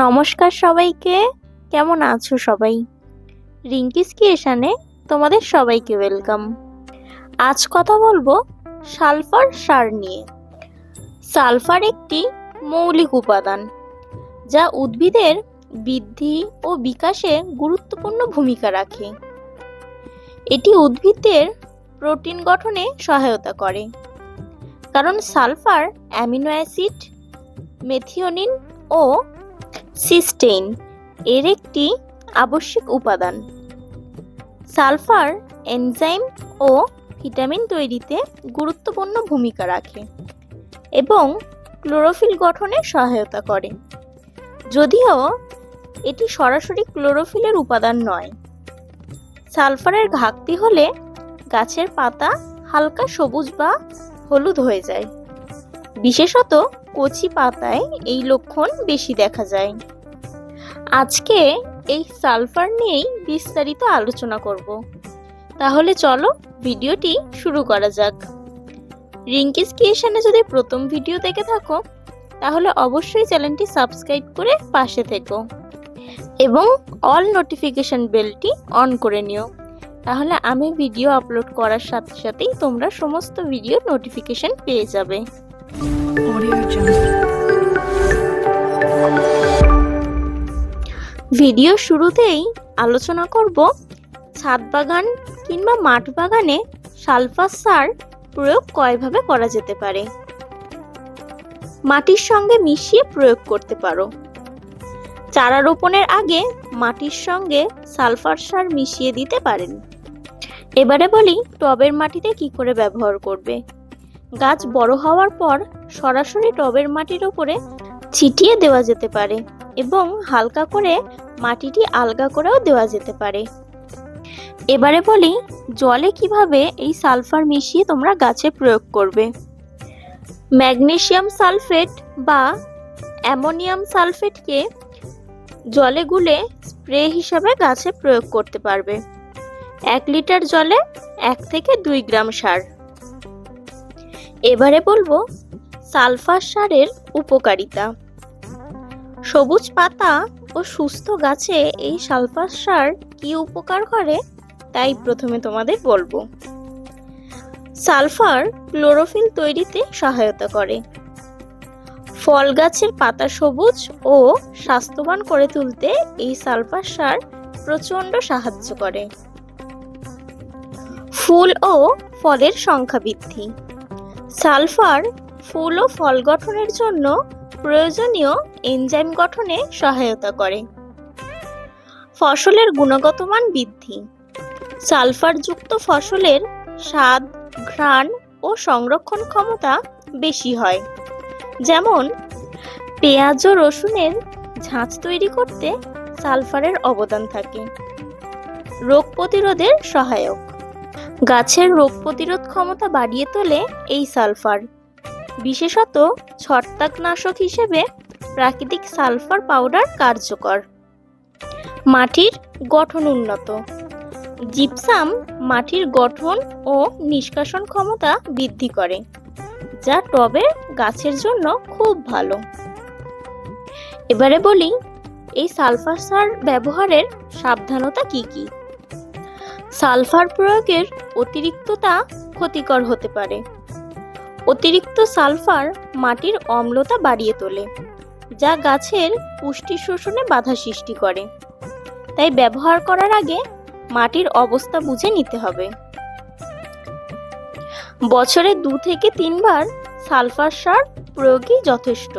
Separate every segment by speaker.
Speaker 1: নমস্কার সবাইকে। কেমন আছো সবাই? রিঙ্কিস ক্রিয়েশনে তোমাদের সবাইকে ওয়েলকাম। আজ কথা বলব সালফার সার নিয়ে। সালফার একটি মৌলিক উপাদান, যা উদ্ভিদের বৃদ্ধি ও বিকাশে গুরুত্বপূর্ণ ভূমিকা রাখে। এটি উদ্ভিদের প্রোটিন গঠনে সহায়তা করে, কারণ সালফার অ্যামিনো অ্যাসিড, মেথিওনিন ও সিস্টেইন এর একটি আবশ্যিক উপাদান। সালফার, এনজাইম ও ভিটামিন তৈরিতে গুরুত্বপূর্ণ ভূমিকা রাখে এবং ক্লোরোফিল গঠনে সহায়তা করে। যদিও এটি সরাসরি ক্লোরোফিলের উপাদান নয়। সালফারের ঘাটতি হলে গাছের পাতা হালকা সবুজ বা হলুদ হয়ে যায়। বিশেষত কচি পাতায় এই লক্ষণ বেশি দেখা যায়। আজকে এই সালফার নিয়েই বিস্তারিত আলোচনা করব। তাহলে চলো ভিডিওটি শুরু করা যাক। রিঙ্কিস ক্রিয়েশনে যদি প্রথম ভিডিও দেখে থাকো, তাহলে অবশ্যই চ্যানেলটি সাবস্ক্রাইব করে পাশে থেকো এবং অল নোটিফিকেশন বেলটি অন করে নিও। তাহলে আমি ভিডিও আপলোড করার সাথে সাথেই তোমরা সমস্ত ভিডিও নোটিফিকেশন পেয়ে যাবে. ভিডিও শুরুতেই আলোচনা করব ছাদ বাগান কিংবা মাঠ বাগানে সালফার সার প্রয়োগ কয়ভাবে করা যেতে পারে? মাটির সঙ্গে মিশিয়ে প্রয়োগ করতে পারো। চারা রোপণের আগে মাটির সঙ্গে সালফার সার মিশিয়ে দিতে পারেন। এবারে বলি টবের মাটিতে কি করে ব্যবহার করবে? গাছ বড় হওয়ার পর সরাসরি টবের মাটির উপরে ছিটিয়ে দেওয়া যেতে পারে এবং হালকা করে মাটিটি আলগা করেও দেওয়া যেতে পারে। এবারে বলি, জলে কীভাবে এই সালফার মিশিয়ে তোমরা গাছে প্রয়োগ করবে? ম্যাগনেশিয়াম সালফেট বা অ্যামোনিয়াম সালফেটকে জলে গুলে স্প্রে হিসাবে গাছে প্রয়োগ করতে পারবে। এক লিটার জলে এক থেকে দুই গ্রাম সার। এবারে বলব সালফার সারের উপকারিতা। সবুজ পাতা ও সুস্থ গাছে এই সালফার সার কি উপকার করে? তাই প্রথমে তোমাদের বলব। সালফার ক্লোরোফিল তৈরিতে সহায়তা করে। ফল গাছের পাতা সবুজ ও স্বাস্থ্যবান করে তুলতে এই সালফার সার প্রচণ্ড সাহায্য করে। ফুল ও ফলের সংখ্যা বৃদ্ধি। সালফার ফুল ও ফল গঠনের জন্য প্রয়োজনীয় এনজাইম গঠনে সহায়তা করে। ফসলের গুণগত মান বৃদ্ধি। সালফারযুক্ত ফসলের স্বাদ, ঘ্রাণ ও সংরক্ষণ ক্ষমতা বেশি হয়। যেমন, পেঁয়াজ ও রসুনের ঝাঁচ তৈরি করতে সালফারের অবদান থাকে। রোগ প্রতিরোধের সহায়ক। গাছের রোগ প্রতিরোধ ক্ষমতা বাড়িয়ে তোলে এই সালফার। বিশেষত ছত্রাকনাশক হিসেবে প্রাকৃতিক সালফার পাউডার কার্যকর। মাটির গঠন উন্নত। জিপসাম মাটির গঠন ও নিষ্কাশন ক্ষমতা বৃদ্ধি করে, যা টবের গাছের জন্য খুব ভালো। এবারে বলি, এই সালফার সার ব্যবহারের সাবধানতা কি কি? সালফার প্রয়োগের অতিরিক্ততা ক্ষতিকর হতে পারে। অতিরিক্ত সালফার মাটির অম্লতা বাড়িয়ে তোলে, যা গাছের পুষ্টি শোষণে বাধা সৃষ্টি করে। তাই ব্যবহার করার আগে মাটির অবস্থা বুঝে নিতে হবে। বছরে দু থেকে তিনবার সালফার সার প্রয়োগই যথেষ্ট।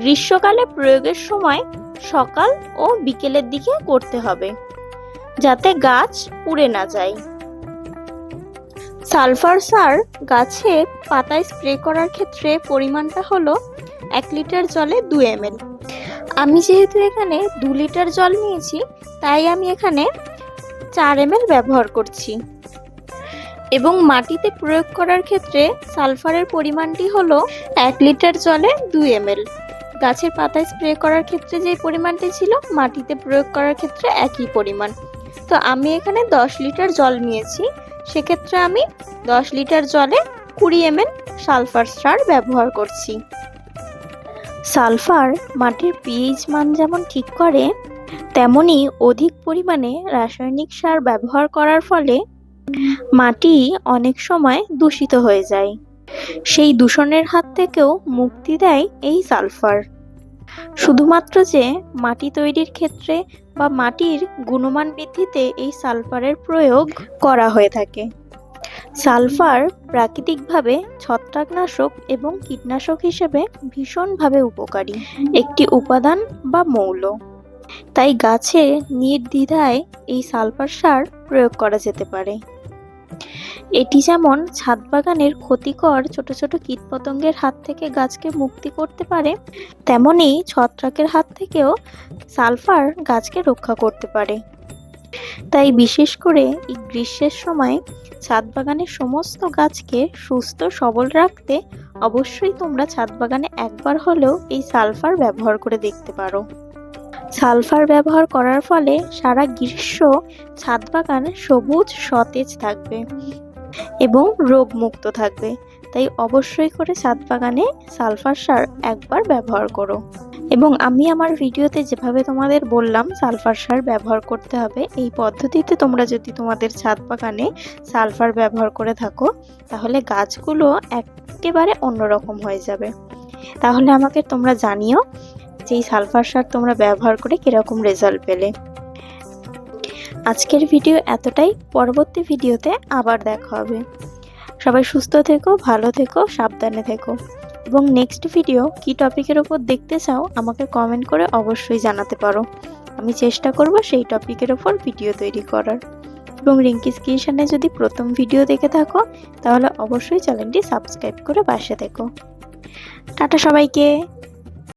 Speaker 1: গ্রীষ্মকালে প্রয়োগের সময় সকাল ও বিকেলের দিকে করতে হবে। যাতে গাছ পুড়ে না যায়। সালফার সার গাছে পাতায় স্প্রে করার ক্ষেত্রে পরিমাণটা হলো এক লিটার জলে দু এম আমি যেহেতু এখানে দু লিটার জল নিয়েছি, তাই আমি এখানে চার এম ব্যবহার করছি। এবং মাটিতে প্রয়োগ করার ক্ষেত্রে সালফারের পরিমাণটি হলো এক লিটার জলে দুই এম গাছের পাতায় স্প্রে করার ক্ষেত্রে যে পরিমাণটি ছিল, মাটিতে প্রয়োগ করার ক্ষেত্রে একই পরিমাণ। তো আমি এখানে দশ লিটার জল নিয়েছি। সেক্ষেত্রে আমি দশ লিটার জলে কুড়ি এম সালফার সার ব্যবহার করছি। সালফার মাটির পিএইচ মান যেমন ঠিক করে, তেমনি অধিক পরিমাণে রাসায়নিক সার ব্যবহার করার ফলে মাটি অনেক সময় দূষিত হয়ে যায়। সেই দূষণের হাত থেকেও মুক্তি দেয় এই সালফার। শুধুমাত্র যে মাটি তৈরির ক্ষেত্রে বা মাটির গুণমান বৃদ্ধিতে এই সালফারের প্রয়োগ করা হয়ে থাকে। সালফার প্রাকৃতিকভাবে ছত্রাকনাশক এবং কীটনাশক হিসেবে ভীষণভাবে উপকারী। একটি উপাদান বা মৌল। তাই গাছে নির্দ্বিধায় এই সালফার সার প্রয়োগ করা যেতে পারে। এটি যেমন ছাদ বাগানের ক্ষতিকর ছোট ছোট কীটপতঙ্গের হাত থেকে গাছকে মুক্তি করতে পারে, তেমনি ছত্রাকের হাত থেকেও সালফার গাছকে রক্ষা করতে পারে। তাই বিশেষ করে এই গ্রীষ্মের সময় ছাদ বাগানের সমস্ত গাছকে সুস্থ সবল রাখতে অবশ্যই তোমরা ছাদ বাগানে একবার হলেও এই সালফার ব্যবহার করে দেখতে পারো। সালফার ব্যবহার করার ফলে সারা গ্রীষ্ম ছাদ বাগান সবুজ, সতেজ থাকবে। এবং রোগমুক্ত থাকবে। তাই অবশ্যই করে ছাদ বাগানে সালফার সার একবার ব্যবহার করো। এবং আমি আমার ভিডিওতে যেভাবে তোমাদের বললাম সালফার সার ব্যবহার করতে হবে, এই পদ্ধতিতে তোমরা যদি তোমাদের ছাদ বাগানে সালফার ব্যবহার করে থাকো, তাহলে গাছগুলো একেবারে অন্যরকম হয়ে যাবে। তাহলে আমাকে তোমরা জানিও যে সালফার সার তোমরা ব্যবহার করে কীরকম রেজাল্ট পেলে। আজকের ভিডিও এতটাই। পরবর্তী ভিডিওতে আবার দেখা হবে। সবাই সুস্থ থেকো, ভালো থেকো, সাবধানে থেকো। এবং নেক্সট ভিডিও কি টপিকের ওপর দেখতে চাও, আমাকে কমেন্ট করে অবশ্যই জানাতে পারো। আমি চেষ্টা করব সেই টপিকের ওপর ভিডিও তৈরি করার। এবং রিঙ্কিস কিশনে যদি প্রথম ভিডিও দেখে থাকো, তাহলে অবশ্যই চ্যানেলটি সাবস্ক্রাইব করে পাশে থেকো। টাটা সবাইকে।